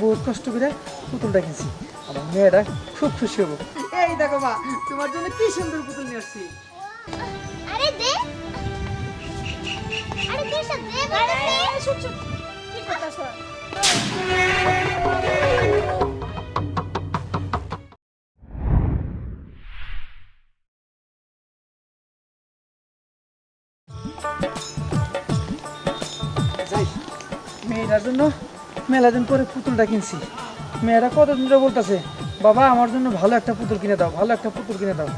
বহুত কষ্ট করে পুতুলটা কিনছি আমার মেয়েটা খুব খুশি হব। এই দেখো মা তোমার জন্য কি সুন্দর পুতুল নিয়ে আসছি। আরে দে। আরে দে সব দে আরে শুট শুট কি করতাছ? যাই মেয়েটার জন্য মেলা দিন পরে পুতুলটা কিনছি। মেয়েরা কতদিন ধরে বলতেছে বাবা আমার জন্য ভালো একটা পুতুল কিনে দাও ভালো একটা পুতুল কিনে দাও।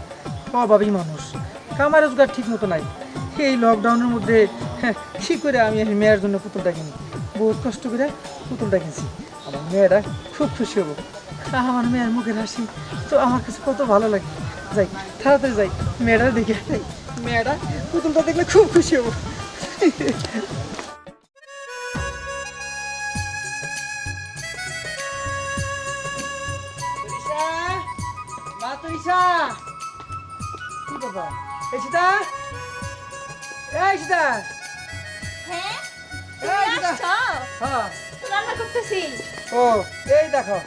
অভাবী মানুষ। কামার রোজগার ঠিক মতো নাই। এই লকডাউনের মধ্যে হ্যাঁ, কি করে আমি মেয়ের জন্য পুতুলটা কিনি? বহুত কষ্ট করে পুতুলটা কিনছি। আমার মেয়েরা খুব খুশি হব। আমার মেয়ের মুখের হাসি তো আমার কাছে কত ভালো লাগে। যাই তাড়াতাড়ি যাই মেয়েটা দেখে মেয়েটা পুতুলটা দেখলে খুব খুশি হব। তরিষা কি বাবা এই সীতা এই সীতা হ্যাঁ? হ্যাঁ। রান্না করতেছি। ও এই দেখো।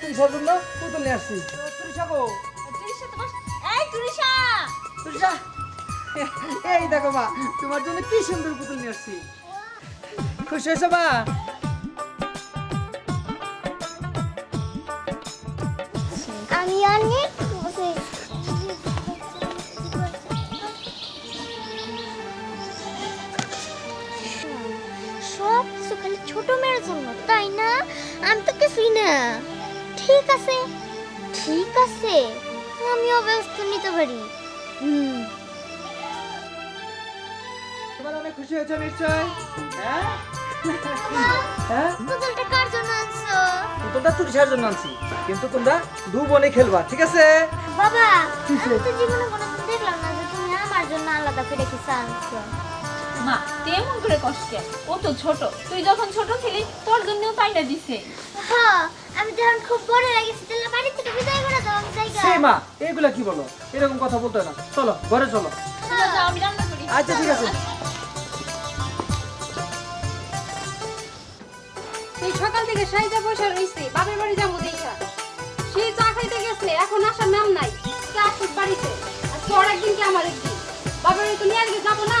তরিষার জন্য পুতুল নিয়ে আসছি তরিষা গো। তুরিশা তোমার এই তুরিশা তরিষা এই দেখো মা তোমার জন্য কি সুন্দর পুতুল নিয়ে আসছি। খুশি হয়েছো মা? কিছু খালি ছোট মেয়ের জন্য তাই না? আমি তো কিছুই না। ঠিক আছে ঠিক আছে আমিও ব্যস্ত নিতে পারি। হুম। তোমার অনেক খুশি হয়েছো নিশ্চয়? হ্যাঁ? হ্যাঁ? পুতুলটা কার জন্য আনছো? পুতুলটা তরিষার জন্য আনছি? কিন্তু তোমরা দু বোনে খেলবা ঠিক আছে? বাবা? আমি তো জীবনে কোনোদিন দেখলাম না যে তুমি আমার জন্য আলাদা করে কিছু আনছো। মা তুই এমন করে কষ্টে ও তো ছোট। তুই যখন ছোট ছিলি তোর জন্যও তাইটা দিছে? হ্যাঁ আমি যখন খুব বড় লাগেছি তাহলে বাড়ি থেকে বিদায় করে দাও আমি জায়গা মা এগুলা কি বলো? এরকম কথা বলতে না। চলো ঘরে চলো। আমি রান্না করি। আচ্ছা ঠিক আছে। সেই সকাল থেকে সাইজা পয়সা রইছে বাপের বাড়ি যাব দেখা। সেই চা খাইতে গেছে এখন আসার নাম নাই। কে আসুক বাড়িতে। আজকে ওর একদিন কি আমার একদিন? বাপের বাড়ি তো নিয়ে আজকে যাব না।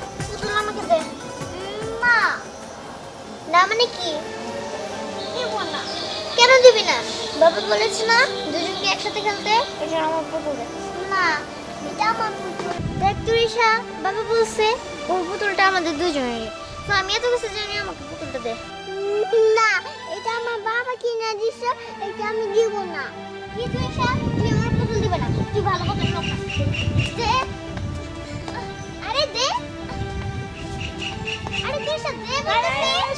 না মানে কি? কেন দিবি না? বাবা বলেছে না দুজনকে একসাথে খেলতে? এটা আমার পুতুল। না এটা আমার পুতুল। দেখ তুরিশা বাবা বলছে ওর পুতুলটা আমাদের দুজনের। তো আমি এত কিছু জানি আমাকে পুতুলটা দে। না এটা আমার বাবা কিনে দিছে এটা আমি দিব না। কি তুরিশা তুই আমার পুতুল দিবে না। তুই ভালো কথা শোন। দে। আরে দে। আরে দে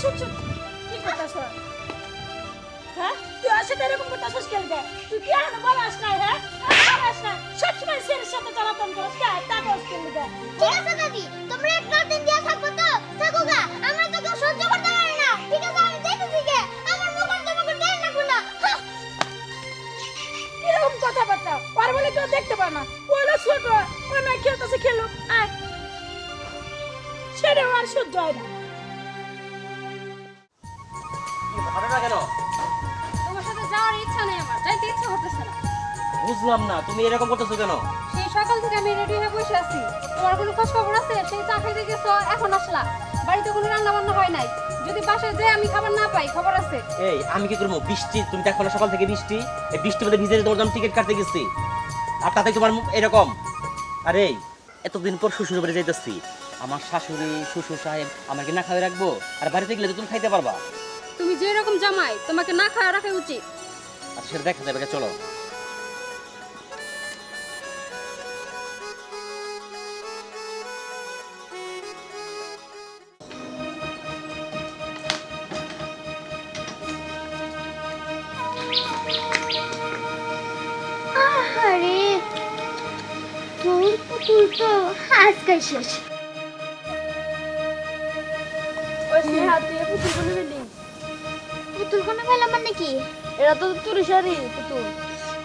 শুট শুট কি করতাছ? হ্যাঁ? তুই আর সাথে এরকম করতাছিস কেন গে তুই কি আর বল আস না হ্যাঁ? আস না সব সময় সাথে তা করিস কেন গে ঠিক আছে দাদি? তোমরা এক রাত দিন দিয়া থাকব তো? থাকো গা আমরা তো কেউ সহ্য করতে পারি না। ঠিক আছে আমি দেখেছি গে আমার মুখ তোমাকে দেন না। গুনা এরকম কথাবার্তা? আর বলে কেউ দেখতে পারে না। ওইলো ছোট ওই না খেলতেছে খেলো? আয়। আর সহ্য হয় না ভালো না কেন? তোমার সাথে যাওয়ার ইচ্ছা নেই আমার যাইতে ইচ্ছা করতেছে না। বুঝলাম না তুমি এরকম করতেছো কেন? সেই সকাল থেকে আমি রেডি হয়ে বসে আছি। তোমার কোনো খোঁজ খবর আছে? সেই চা খাইতে গেছো এখন আসলা। বাড়িতে কোনো রান্না বান্না হয় নাই। যদি বাসায় যে আমি খাবার না পাই খবর আছে? এই আমি কি করব? বৃষ্টি তুমি দেখো না সকাল থেকে বৃষ্টি। এই বৃষ্টির মধ্যে ভিজে তোমার টিকিট কাটতে গেছি। আর তাতে তোমার মুখ এরকম। আরে এতদিন পর শ্বশুর বাড়ি যাইতেছি। আমার শাশুড়ি শ্বশুর সাহেব আমাকে না খাওয়া রাখব? আর বাড়িতে গেলে তো তুমি খাইতে পারবা। তুমি যে রকম জামাই তোমাকে না খাওয়া রাখা উচিত। আর সেটা দেখা যাবে চলো। আহারে আজকাল শেষ। স্নেহা তুই এ পুতুল কোনে পেলি পুতুল কোনো মানে কি? এরা তো তুরিশারি পুতুল।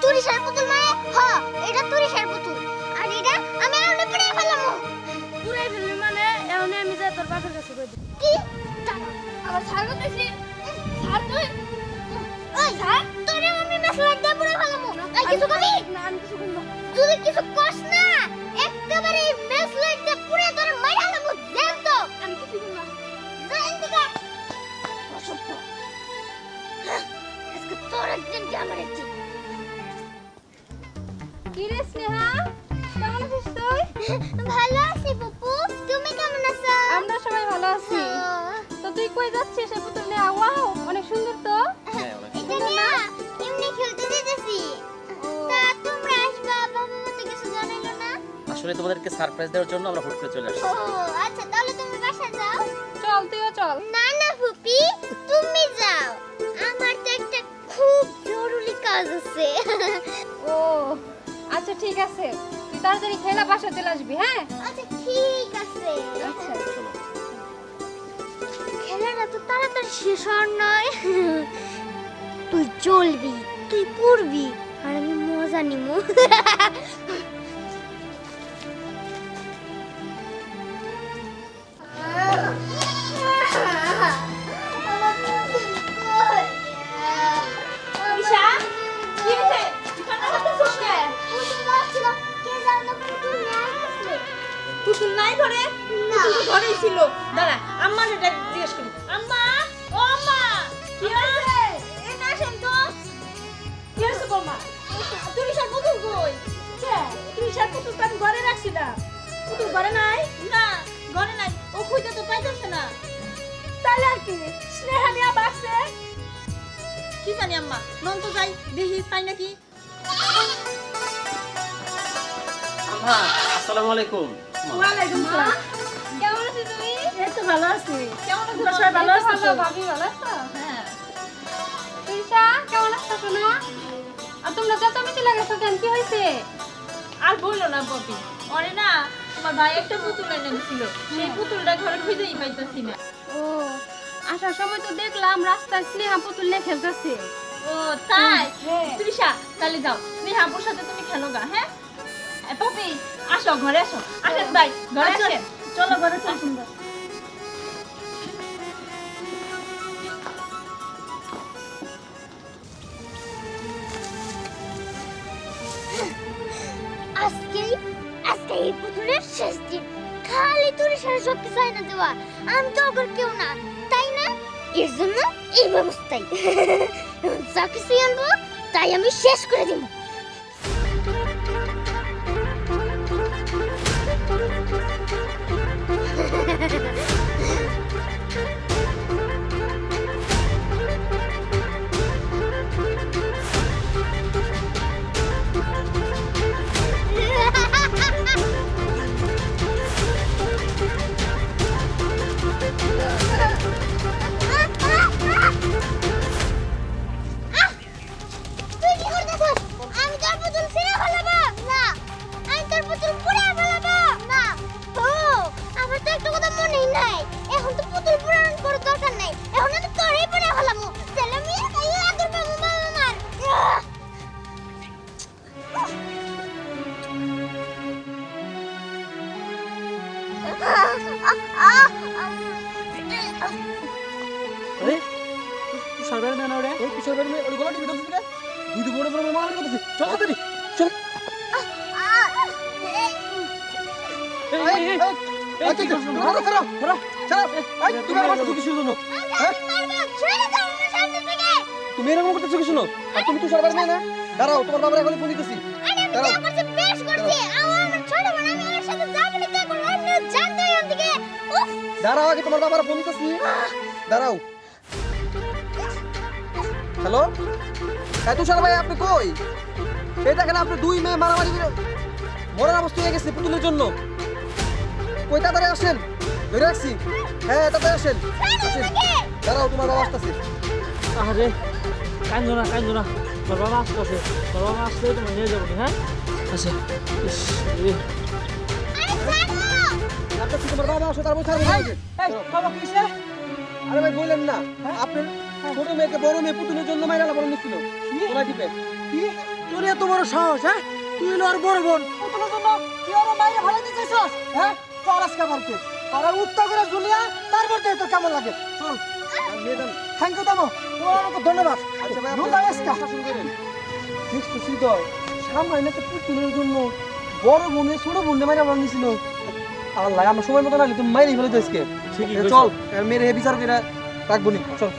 তুরিশার পুতুল মানে? হ এটা তুরিশার পুতুল। আর এটা আমি আউনে পড়ে ফেলাম পুরাই ফেলবি মানে? এখন আমি যাই তোর বাপের কাছে কই দিই কি? দাঁড়া, ছাড় করতেছি ছাড় তুই? ওই ছাড় তোরে আমি মেসলাইট দিয়ে পড়ে ফেলাম আর কিছু কবি? না আমি কিছু করব যদি কিছু কস না। একেবারে তোর আমার একদিন কি রে স্নেহা কেমন আছিস তুই? ভালো আছি পুপু তুমি কেমন আছো? আমরা সবাই ভালো আছি। তো তুই কই যাচ্ছিস? এই পুতুল নিয়ে ওয়াও অনেক সুন্দর তো। হ্যাঁ, এটা নিয়ে এমনি খেলতে যেতেছি। তা তোমরা আসবা বাবা মা কিছু জানাইলো না। আসলে তোমাদেরকে সারপ্রাইজ দেওয়ার জন্য আমরা হুট করে চলে আসছি। ও আচ্ছা তাহলে তুমি বাসা যাও। চল তুইও চল। না না কাজ আছে ও আচ্ছা ঠিক আছে। তুই তাড়াতাড়ি খেলা বাসা চলে আসবি হ্যাঁ? আচ্ছা ঠিক আছে। আচ্ছা খেলাটা তো তাড়াতাড়ি শেষ হওয়ার নয়। তুই চলবি তুই পড়বি আর আমি মজা নিমু। পুতুল নাই ঘরে? পুতুল ঘরেই ছিল। দাঁড়া আম্মা এটা জিজ্ঞেস করি। আম্মা ও আম্মা কি হয়েছে? এই না আসেন তো কি হয়েছে বৌমা? তুমি সব পুতুল কই? কে? তুমি সব পুতুল তো আমি ঘরে রাখছিলাম পুতুল ঘরে নাই? না ঘরে নাই। ও খুঁজে তো পাইতেছে না। তাহলে আর কি? স্নেহা নিয়ে বাসছে কি জানি আম্মা নন তো যাই দেখি পাই নাকি। আম্মা আসসালামু আলাইকুম। ওয়ালাইকুম সালাম কেমন আছিস তুমি? এই তো ভালো আছি। কেমন আছো সবাই ভালো আছো ভাবি ভালো আছো? হ্যাঁ। কেমন আছো আর তোমরা চেঁচামেচি লাগাছো কেন? কি হয়েছে? আর বলল না পপি। অরে না তোমার ভাই একটা পুতুল এনে দিছিল। সেই পুতুলটা ঘরে খুঁজেই পাইতেছি না। ও আসার সময় তো দেখলাম রাস্তায় স্নেহা পুতুল নিয়ে খেলতেছে। ও তাই? হ্যাঁ। তৃষা তাহলে যাও। হাবুর সাথে তুমি খেলো গা হ্যাঁ? পপি আসো ঘরে আসো। আসেন ভাই ঘরে আসেন। চলো ঘরে চল সুন্দর আজকেই আজকে এই পুতুলের শেষ দিন। খালি তুই সারা সব কিছু আয়না দেওয়া। আমি তো ওগর কেউ না তাই না? এর জন্য এই ব্যবস্থাই। যা কিছু আনব তাই আমি শেষ করে দিব। আরে তুষার বেড়ে না ওরে ওই তুষার বেড়ে ওই গলা টিপে ধরছিস দুই দুই বড় বড় মারামারি করতেছিস চল তাড়াতাড়ি চল করছিস তুমি কিছু হ্যাঁ এরকম করতেছো কি শুনো আর তুমি তুষার বেড়ে না দাঁড়াও তোমার বাবার এখন ফোন দিতেছি না তাই দাঁড়াও আগে তোমার বাবার ফোন দিতেছি দাঁড়াও হ্যালো? হ্যাঁ তুষার ভাই আপনি কই? এই দেখেন আপনি দুই মেয়ে মারামারি করে মরার অবস্থা হয়ে গেছে পুতুলের জন্য। কই তাড়াতাড়ি আসেন। ধরে রাখছি। হ্যাঁ তাড়াতাড়ি আসেন। আসেন। দাঁড়াও তোমার বাবা আসতেছে। আরে কান্দো না কান্দো না। তোর বাবা আসতেছে। তোর বাবা আসলে তোমার নিয়ে যাব হ্যাঁ? আচ্ছা আপনার তোমার বাবা আসো তারপর ছাড়বো? আরে ভাই বললেন না। আপনার ছোট মেয়েকে বড় মেয়ে পুতুলের জন্য মাইরা লাগানো নিছিল। দিবে। কি? তোর এত বড় সাহস হ্যাঁ? তুই হলো আর বড় বোন। পুতুলের জন্য তুই ওর মাইরে ভালো দিতেছস হ্যাঁ? চল আজকে বাড়িতে তারা। উত্তা করে ঝুলিয়া তারপর তুই তোর কেমন লাগে? চল। থ্যাংক ইউ দামো অনেক ধন্যবাদ। আচ্ছা ভাই আপনি আজকা। শাসন করেন। দেখছ সামনে পুতুলের জন্য বড় বোনে ছোট বোনে মাইরা লাগানো নিছিল। আল্লাহ আমার সময় মতো না তুমি মাইরে ফেলে তো আজকে। ঠিকই চল। মেরে বিচার করে রাখব নি। চল।